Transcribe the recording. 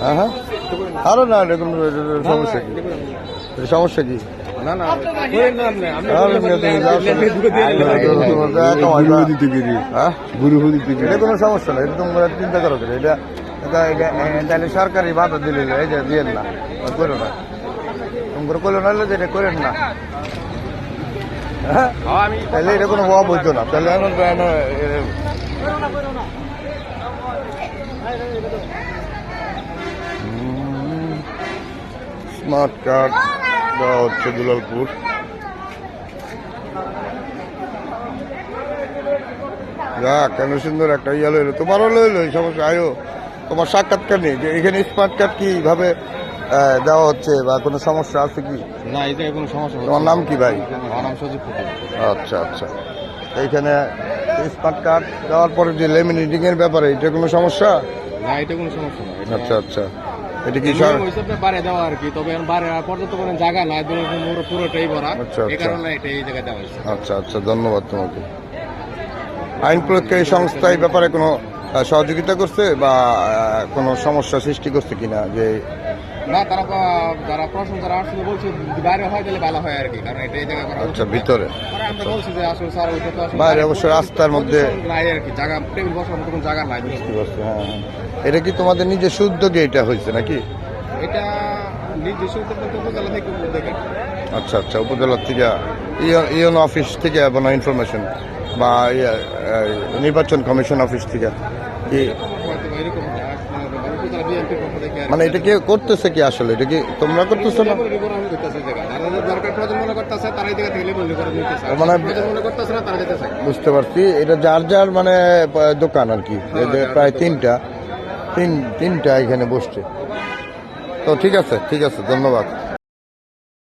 হ্যাঁ হ্যাঁ আরও না এটা সমস্যা কি? সমস্যা কি? হ্যাঁ? এটা কোনো সমস্যা না চিন্তা করো? এটা তাহলে সরকারি বাধা দিলে এই যে দিয়েন না করো না। তোমরা করল না হলে করেন না। হ্যাঁ? তাহলে এটা কোনো না। তাহলে এখন স্মার্ট কার্ড দেওয়া হচ্ছে দুলালপুর যা কেন সুন্দর একটা ইয়া লইলো। তোমারও লইলো এই সমস্যা আয়ো। তোমার সাক্ষাৎকার নেই। যে এখানে স্মার্ট কার্ড কি ভাবে দেওয়া হচ্ছে বা কোনো সমস্যা আছে কি? না এই জায়গায় কোনো সমস্যা তোমার নাম কি ভাই? আমার নাম সজীব আচ্ছা আচ্ছা। এইখানে স্মার্ট কার্ড দেওয়ার পরে যে লেমিনেটিং এর ব্যাপারে এটা কোনো সমস্যা? না এটা কোনো সমস্যা না। আচ্ছা আচ্ছা। এটা কি হয়েছে আপনার বারে দেওয়া আর কি তবে এখন বারে পর্যন্ত কোনো জায়গা নাই পুরো পুরোটাই ভরা। আচ্ছা, এই আচ্ছা। কারণে এটা এই জায়গায় দেওয়া হয়েছে। আচ্ছা আচ্ছা ধন্যবাদ তোমাকে। আইন প্রয়োগকারী সংস্থা এই ব্যাপারে কোনো সহযোগিতা করছে বা কোনো সমস্যা সৃষ্টি করছে কিনা যে না তারা যারা প্রশ্ন যারা আসলে বলছে বাইরে হয় তাহলে ভালো হয় আর কি কারণ এটা এই জায়গায় করা আচ্ছা ভিতরে। আমরা বলছি যে আসলে স্যার ওইটা তো বাইরে অবশ্য রাস্তার মধ্যে নাই আর কি জায়গা টেবিল বসার মতো কোনো জায়গা নাই বুঝতে পারছি, হ্যাঁ হ্যাঁ। এটা কি তোমাদের নিজস্ব উদ্যোগে এটা হয়েছে নাকি? এটা নিজস্ব উদ্যোগ উপজেলা থেকে উদ্যোগ। আচ্ছা আচ্ছা উপজেলার থেকে ইউন অফিস থেকে কোনো ইনফরমেশন বা ইয়ে, নির্বাচন কমিশন অফিস থেকে। কি এরকম মানে এটা কি করতেছে কি আসলে? এটা কি তোমরা করতেছো না? মনে বুঝতে পারছি। এটা যার যার মানে দোকান আর কি। হ্যাঁ, প্রায় তিনটা। তিন তিনটা এখানে বসছে। তো ঠিক আছে ঠিক আছে ধন্যবাদ।